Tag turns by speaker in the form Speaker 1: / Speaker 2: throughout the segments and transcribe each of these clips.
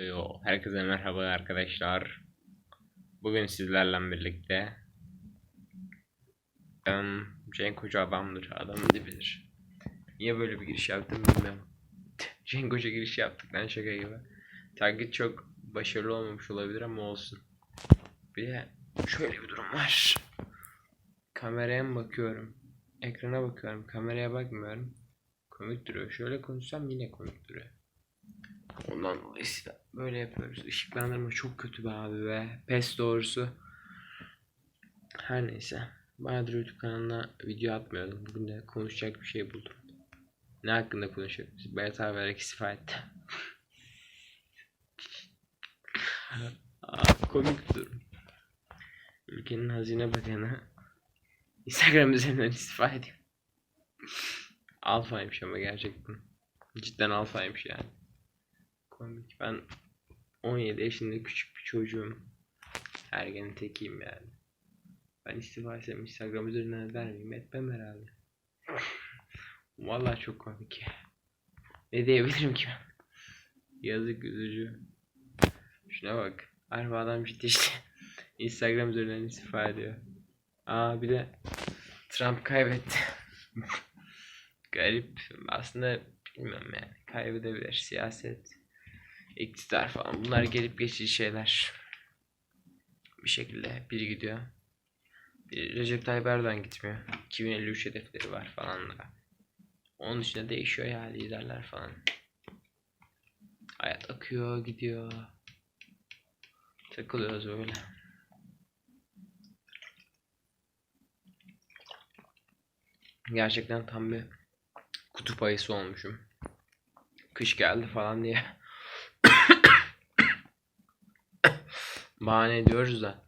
Speaker 1: Yo, herkese merhaba arkadaşlar. Bugün sizlerle birlikte um, Cenk Hoca adamdır, adamın dibidir. Niye böyle bir giriş yaptım bilmiyorum. Cenk Hoca giriş yaptık lan şaka gibi. Taklit çok başarılı olmamış olabilir ama olsun. Bir de şöyle bir durum var. Kameraya mı bakıyorum? Ekrana bakıyorum, kameraya bakmıyorum. Komik duruyor. Şöyle konuşsam yine komik duruyor. Ondan dolayı böyle yapıyoruz. Işıklandırma çok kötü be abi be. Pes doğrusu. Her neyse. Bayağıdır YouTube kanalına video atmıyordum. Bugün de konuşacak bir şey buldum. Ne hakkında konuşuyoruz? Bayat abi vererek istifa etti. Komik bir durum. Ülkenin hazine bakanı Instagram üzerinden istifa ediyor. Alfaymış ama gerçekten. Cidden alfaymış yani komik. Ben 17 yaşında küçük bir çocuğum. Ergenin tekiyim yani. Ben istifa etsem Instagram üzerinden eder miyim? Etmem herhalde. Vallahi çok komik. Ne diyebilirim ki ben? Yazık üzücü. Şuna bak. Harbi adam ciddi işte. Instagram üzerinden istifa ediyor. Aa bir de Trump kaybetti. Garip. Aslında bilmiyorum yani. Kaybedebilir. Siyaset iktidar falan bunlar gelip geçici şeyler. Bir şekilde biri gidiyor. Bir Recep Tayyip Erdoğan gitmiyor. 2053 hedefleri var falan da. Onun dışında değişiyor ya liderler falan. Hayat akıyor gidiyor. Takılıyoruz böyle. Gerçekten tam bir kutup ayısı olmuşum. Kış geldi falan diye. Bahane ediyoruz da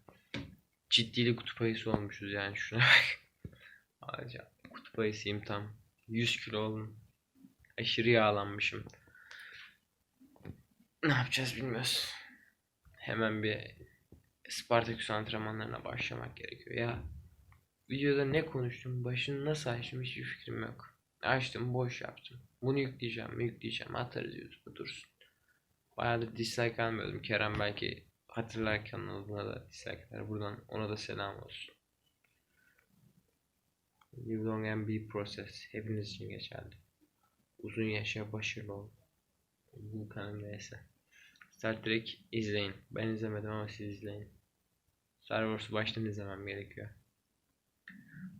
Speaker 1: ciddili kutup ayısı olmuşuz yani şuna bak. Ağaca kutup ayısıyım tam. 100 kilo oldum. Aşırı yağlanmışım. Ne yapacağız bilmiyoruz. Hemen bir Spartaküs antrenmanlarına başlamak gerekiyor. Ya videoda ne konuştum, başını nasıl açtım hiçbir fikrim yok. Açtım, boş yaptım. Bunu yükleyeceğim, yükleyeceğim, atarız YouTube'a dursun. Bayağıdır dislike almıyordum. Kerem belki hatırlar kanalına da dislike eder. Buradan ona da selam olsun. Live long and be process. Hepiniz için geçerli. Uzun yaşa başarılı ol. Vulkan'ın neyse. Star Trek izleyin. Ben izlemedim ama siz izleyin. Star Wars'u baştan izlemem gerekiyor.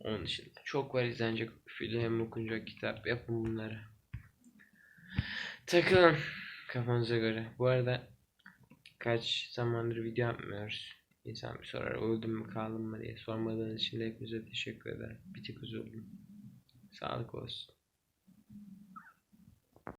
Speaker 1: Onun dışında çok var izlenecek film, okunacak kitap. Yapın bunları. Takılın kafanıza göre. Bu arada kaç zamandır video yapmıyoruz. İnsan bir sorar öldüm mü kaldım mı diye sormadığınız için de hepinize teşekkür ederim. Bir tık üzüldüm. Sağlık olsun.